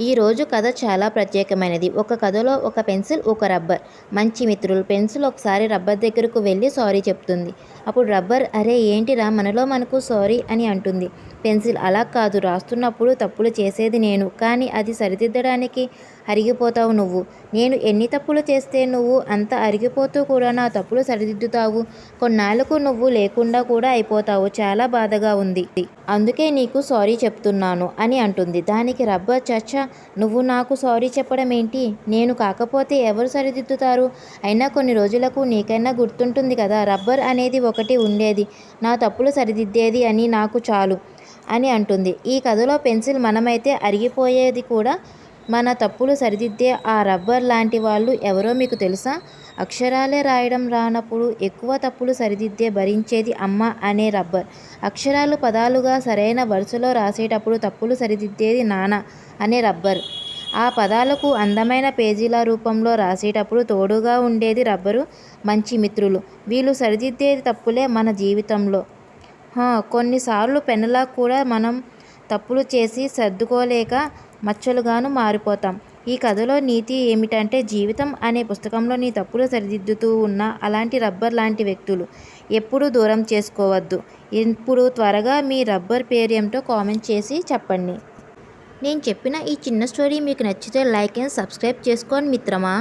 ఈరోజు కథ చాలా ప్రత్యేకమైనది. ఒక కథలో ఒక పెన్సిల్ ఒక రబ్బర్. మంచి మిత్రులు పెన్సిల్ ఒకసారి రబ్బర్ దగ్గరకు వెళ్ళి సారీ చెప్తుంది. అప్పుడు రబ్బర్ అరే ఏంటిరా? మనలో మనకు సారీ అని అంటుంది. పెన్సిల్ అలా కాదు. రాస్తున్నప్పుడు తప్పులు చేసేది నేను. కానీ అది సరిదిద్దడానికి అరిగిపోతావు నువ్వు. నేను ఎన్ని తప్పులు చేస్తే నువ్వు అంత అరిగిపోతూ కూడా నా తప్పులు సరిదిద్దుతావు. కొన్నాళ్ళకు నువ్వు లేకుండా కూడా అయిపోతావు. చాలా బాధగా ఉంది. అందుకే నీకు సారీ చెప్తున్నాను అని అంటుంది. దానికి రబ్బర్ చచ్చా నువ్వు నాకు సారీ చెప్పడం ఏంటి? నేను కాకపోతే ఎవరు సరిదిద్దుతారు? అయినా కొన్ని రోజులకు నీకైనా గుర్తుంటుంది కదా రబ్బర్ అనేది ఒకటి ఉండేది. నా తప్పులు సరిదిద్దేది అని నాకు చాలు అని అంటుంది. ఈ కథలో పెన్సిల్ మనమైతే అరిగిపోయేది కూడా మన తప్పులు సరిదిద్దే ఆ రబ్బర్ లాంటి వాళ్ళు ఎవరో మీకు తెలుసా? అక్షరాలే రాయడం రానప్పుడు ఎక్కువ తప్పులు సరిదిద్దే భరించేది అమ్మ అనే రబ్బర్. అక్షరాలు పదాలుగా సరైన వరుసలో రాసేటప్పుడు తప్పులు సరిదిద్దేది నాన్న అనే రబ్బర్. ఆ పదాలకు అందమైన పేజీల రూపంలో రాసేటప్పుడు తోడుగా ఉండేది రబ్బరు మంచి మిత్రులు. వీళ్ళు సరిదిద్దేది తప్పులే మన జీవితంలో. కొన్నిసార్లు పెన్నులా కూడా మనం తప్పులు చేసి సర్దుకోలేక మచ్చలుగాను మారిపోతాం. ఈ కథలో నీతి ఏమిటంటే జీవితం అనే పుస్తకంలో నీ తప్పులు సరిదిద్దుతూ ఉన్న అలాంటి రబ్బర్ లాంటి వ్యక్తులు ఎప్పుడూ దూరం చేసుకోవద్దు. ఇప్పుడు త్వరగా మీ రబ్బర్ పేరు ఏమిటో కామెంట్ చేసి చెప్పండి. నేను చెప్పిన ఈ చిన్న స్టోరీ మీకు నచ్చితే లైక్ అండ్ సబ్స్క్రైబ్ చేసుకోండి మిత్రమా?